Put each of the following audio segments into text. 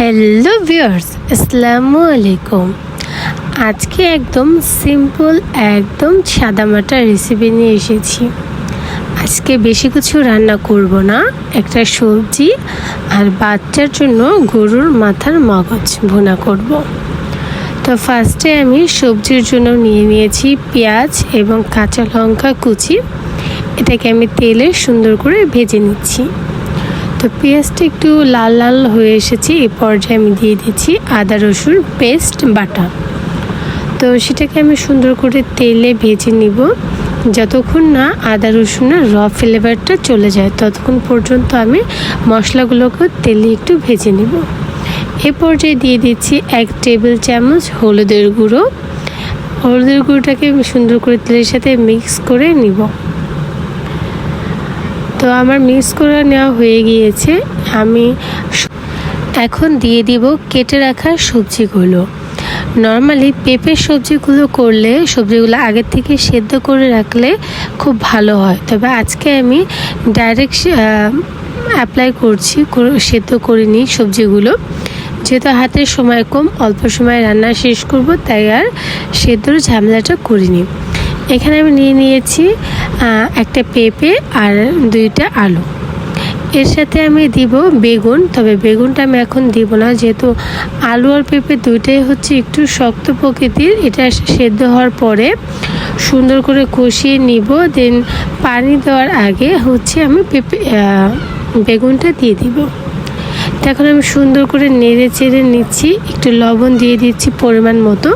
Hello viewers, আসসালামু আলাইকুম। আজকে একদম সিম্পল, একদম সাদামাটা রেসিপি নিয়ে এসেছি। আজকে বেশি কিছু রান্না করব না, একটা সবজি আর বাচ্চার জন্য গরুর মাথার মগজ ভুনা করব। তো ফার্স্টে আমি সবজির জন্য নিয়ে নিয়েছি পেঁয়াজ এবং কাঁচা লঙ্কা কুচি। এটাকে আমি তেলে সুন্দর করে ভেজে নিচ্ছি। তো পেঁয়াজটা একটু লাল লাল হয়ে এসেছে এই পর্যায়ে আমি দিয়ে দিচ্ছি আদা, রসুন, পেস্ট, বাটা। তো সেটাকে আমি সুন্দর করে তেলে ভেজে নিব। যতক্ষণ না আদা, রসুনের র ফ্লেভারটা চলে যায়, ততক্ষণ পর্যন্ত আমি মশলাগুলোকে তেলে একটু ভেজে নিব। এ পর্যায়ে দিয়ে দিচ্ছি এক টেবিল চামচ হলুদের গুঁড়ো। হলুদের গুঁড়োটাকে সুন্দর করে তেলের সাথে মিক্স করে নিব। তো আমার মিক্স করে নেওয়া হয়ে গিয়েছে। আমি এখন দিয়ে দিব কেটে রাখা সবজিগুলো। নর্মালি পেঁপের সবজিগুলো করলে, সবজিগুলো আগের থেকে সেদ্ধ করে রাখলে খুব ভালো হয়। তবে আজকে আমি ডাইরেক্ট অ্যাপ্লাই করছি সেদ্ধ করিনি সবজিগুলো। যেহেতু হাতের সময় কম, অল্প সময় রান্না শেষ করব, তাই আর সেদ্ধর ঝামেলাটা করিনি। এখানে আমি নিয়ে নিয়েছি একটা পেঁপে আর দুইটা আলু। এর সাথে আমি দিব বেগুন, তবে বেগুনটা আমি এখন দিব না, যেহেতু আলু আর পেঁপে দুইটাই হচ্ছে একটু শক্ত প্রকৃতির, এটা সেদ্ধ হওয়ার পরে সুন্দর করে কষিয়ে নিব, দেন পানি দেওয়ার আগে হচ্ছে আমি পেঁপে বেগুনটা দিয়ে দিব। এখন আমি সুন্দর করে নেড়ে চেড়ে নিচ্ছি, একটু লবণ দিয়ে দিচ্ছি পরিমাণ মতো।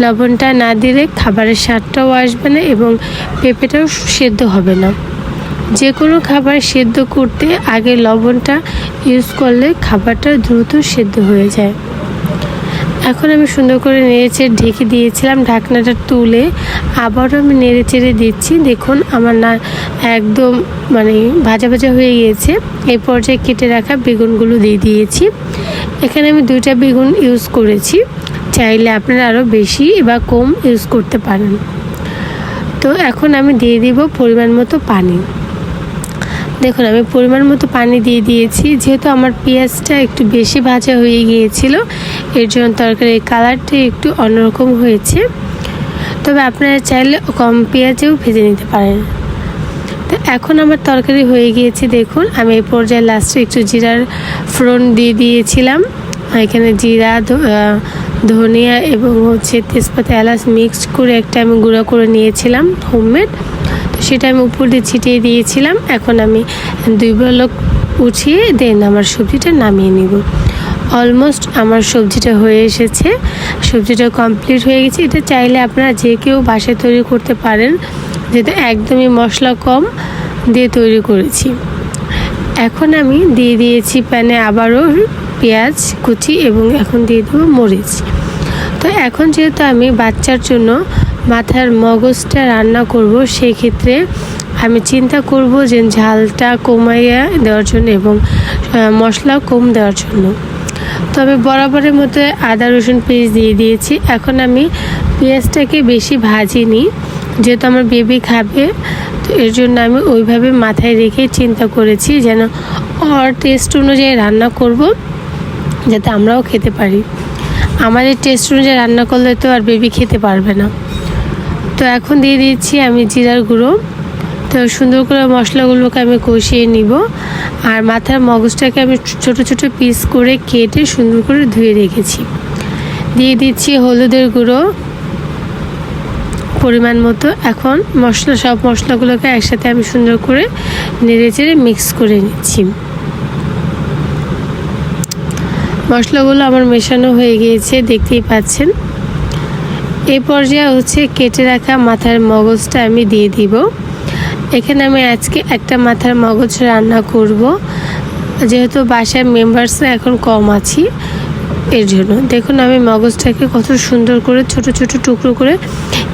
লবণটা না দিলে খাবারের স্বাদটাও আসবে না এবং পেঁপেটাও সেদ্ধ হবে না। যে কোনো খাবার সেদ্ধ করতে আগে লবণটা ইউজ করলে খাবারটা দ্রুত সেদ্ধ হয়ে যায়। এখন আমি সুন্দর করে নেড়েচেড়ে ঢেকে দিয়েছিলাম ঢাকনাটা তুলে। আবারও আমি নেড়ে চেড়ে দিচ্ছি। দেখুন, আমার না একদম মানে ভাজা ভাজা হয়ে গিয়েছে। এই পর্যায়ে কেটে রাখা বেগুনগুলো দিয়ে দিয়েছি। এখানে আমি দুইটা বেগুন ইউজ করেছি। চাইলে আপনারা আরও বেশি বা কম ইউজ করতে পারেন। তো এখন আমি দিয়ে দিব পরিমাণ মতো পানি। দেখুন, আমি পরিমাণ মতো পানি দিয়ে দিয়েছি। যেহেতু আমার পেঁয়াজটা একটু বেশি ভাজা হয়ে গিয়েছিল, এর জন্য তরকারির কালারটা একটু অন্যরকম হয়েছে। তবে আপনারা চাইলে কম পেঁয়াজেও ভেজে নিতে পারেন। তো এখন আমার তরকারি হয়ে গিয়েছে, দেখুন। আমি এই পর্যায়ে লাস্টে একটু জিরার ফ্রন দিয়ে দিয়েছিলাম। এখানে জিরা ধনিয়া এবং হচ্ছে তেজপাতা এলাচ মিক্সড করে একটা আমি গুঁড়ো করে নিয়েছিলাম হোমমেড তো সেটা আমি উপর দিয়ে ছিটিয়ে দিয়েছিলাম। এখন আমি দুই বলক উঠিয়ে দেন আমার সবজিটা নামিয়ে নিব। অলমোস্ট আমার সবজিটা হয়ে এসেছে। সবজিটা কমপ্লিট হয়ে গেছে। এটা চাইলে আপনারা যে কেউ বাসায় তৈরি করতে পারেন। যেহেতু একদমই মশলা কম দিয়ে তৈরি করেছি। এখন আমি দিয়ে দিয়েছি প্যানে আবারও পেঁয়াজ, কুচি এবং এখন দিয়ে দেবো মরিচ। তো এখন যেহেতু আমি বাচ্চার জন্য মাথার মগজটা রান্না করব সেই ক্ষেত্রে আমি চিন্তা করব যে ঝালটা কমাইয়া দেওয়ার জন্য এবং মশলা কম দেওয়ার জন্য। তো আমি বরাবরের মতো আদা, রসুন পেঁয়াজ দিয়ে দিয়েছি। এখন আমি পেঁয়াজটাকে বেশি ভাজিনি, যেহেতু আমার বেবি খাবে, তো এর জন্য আমি ওইভাবে মাথায় রেখে চিন্তা করেছি যেন, ওর টেস্ট অনুযায়ী রান্না করব। যাতে আমরাও খেতে পারি। আমাদের টেস্ট অনুযায়ী রান্না করলে তো আর বেবি খেতে পারবে না। তো এখন দিয়ে দিচ্ছি আমি জিরার গুঁড়ো। তো সুন্দর করে মশলাগুলোকে আমি কষিয়ে নিব। আর মাথার মগজটাকে আমি ছোট ছোট পিস করে কেটে সুন্দর করে ধুয়ে রেখেছি। দিয়ে দিচ্ছি হলুদের গুঁড়ো। পরিমাণ মতো এখন মশলা, সব মশলাগুলোকে একসাথে আমি সুন্দর করে নেড়ে চেড়ে মিক্স করে নিচ্ছি। মশলাগুলো আমার মেশানো হয়ে গিয়েছে, দেখতেই পাচ্ছেন। এই পর্যায়ে হচ্ছে কেটে রাখা মাথার মগজটা আমি দিয়ে দিব। এখানে আমি আজকে একটা মাথার মগজ রান্না করব। যেহেতু বাসায় মেম্বার্স এখন কম আছি, এর জন্য। দেখুন, আমি মগজটাকে কত সুন্দর করে ছোট ছোট টুকরো করে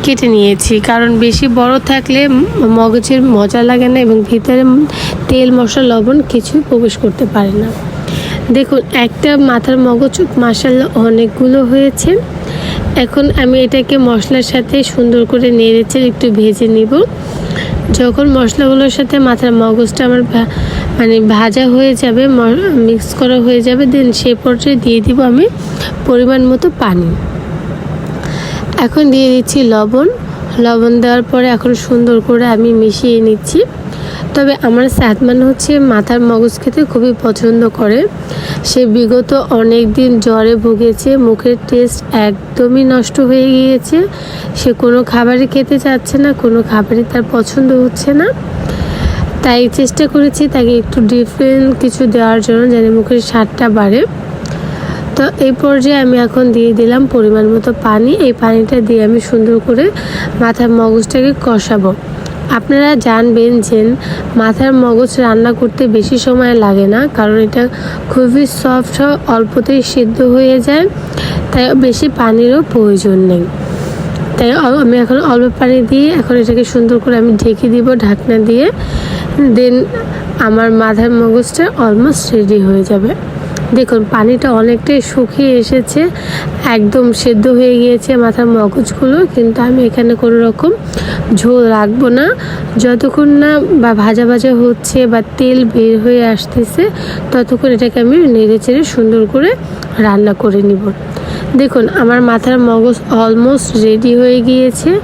কেটে নিয়েছি। কারণ বেশি বড় থাকলে মগজের মজা লাগে না এবং ভিতরে তেল, মশলা, লবণ কিছুই প্রবেশ করতে পারে না। দেখুন, একটা মাথার মগজ মাসাল্লা অনেকগুলো হয়েছে। এখন আমি এটাকে মশলার সাথে সুন্দর করে নেড়েছে একটু ভেজে নিব। যখন মশলাগুলোর সাথে মাথার মগজটা আমার মানে ভাজা হয়ে যাবে মিক্স করা হয়ে যাবে দেন সে পর্যায়ে দিয়ে দিব আমি পরিমাণ মতো পানি। এখন দিয়ে দিচ্ছি লবণ। লবণ দেওয়ার পরে এখন সুন্দর করে আমি মিশিয়ে নিচ্ছি। তবে আমার সাদমান হচ্ছে মাথার মগজ খেতে খুবই পছন্দ করে। সে বিগত অনেক দিন জ্বরে ভুগেছে, মুখের টেস্ট একদমই নষ্ট হয়ে গিয়েছে। সে কোনো খাবারই খেতে চাচ্ছে না, কোনো খাবারই তার পছন্দ হচ্ছে না। তাই চেষ্টা করেছি তাকে একটু ডিফারেন্ট কিছু দেওয়ার জন্য যেন মুখের স্বাদটা বাড়ে। তো এই পর্যায়ে আমি এখন দিয়ে দিলাম পরিমাণ মতো পানি। এই পানিটা দিয়ে আমি সুন্দর করে মাথার মগজটাকে কষাবো। আপনারা জানবেন যে মাথার মগজ রান্না করতে বেশি সময় লাগে না, কারণ এটা খুবই সফট হয়, অল্পতেই সিদ্ধ হয়ে যায়, তাই বেশি পানিরও প্রয়োজন নেই। তাই আমি এখন অল্প পানি দিয়ে এখন এটাকে সুন্দর করে আমি ঢেকে দিব ঢাকনা দিয়ে দেন আমার মাথার মগজটা অলমোস্ট রেডি হয়ে যাবে। দেখুন, পানিটা অনেকটাই শুকিয়ে এসেছে, একদম সেদ্ধ হয়ে গিয়েছে মাথার মগজগুলো, কিন্তু আমি এখানে কোনো রকম ঝোল রাখব না। যতক্ষণ না বা ভাজা ভাজা হচ্ছে বা তেল বের হয়ে আসতেছে, ততক্ষণ এটাকে আমি নেড়ে চেড়ে সুন্দর করে রান্না করে নিব। দেখুন, আমার মাথার মগজ অলমোস্ট রেডি হয়ে গিয়েছে।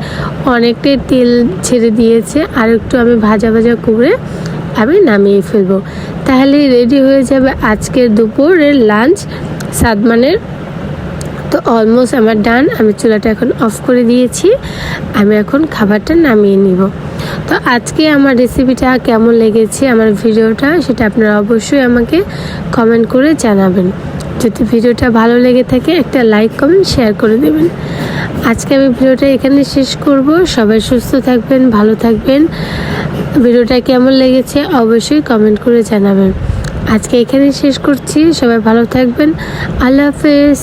অনেকটাই তেল ছেড়ে দিয়েছে। আর একটু আমি ভাজা ভাজা করে আমি নামিয়ে ফেলব। তাহলে রেডি হয়ে যাবে আজকের দুপুরের লাঞ্চ সাদমানের তো অলমোস্ট আমার ডান আমি চুলাটা এখন অফ করে দিয়েছি, আমি এখন খাবারটা নামিয়ে নিব। তো আজকে আমার রেসিপিটা কেমন লেগেছে, আমার ভিডিওটা সেটা আপনারা অবশ্যই আমাকে কমেন্ট করে জানাবেন। যদি ভিডিওটা ভালো লেগে থাকে, একটা লাইক কমেন্ট শেয়ার করে দেবেন। আজকে আমি ভিডিওটা এখানে শেষ করব। সবাই সুস্থ থাকবেন, ভালো থাকবেন। ভিডিওটা কেমন লেগেছে অবশ্যই কমেন্ট করে জানাবেন। আজকে এখানে শেষ করছি, সবাই ভালো থাকবেন। আল্লাহ হাফেজ।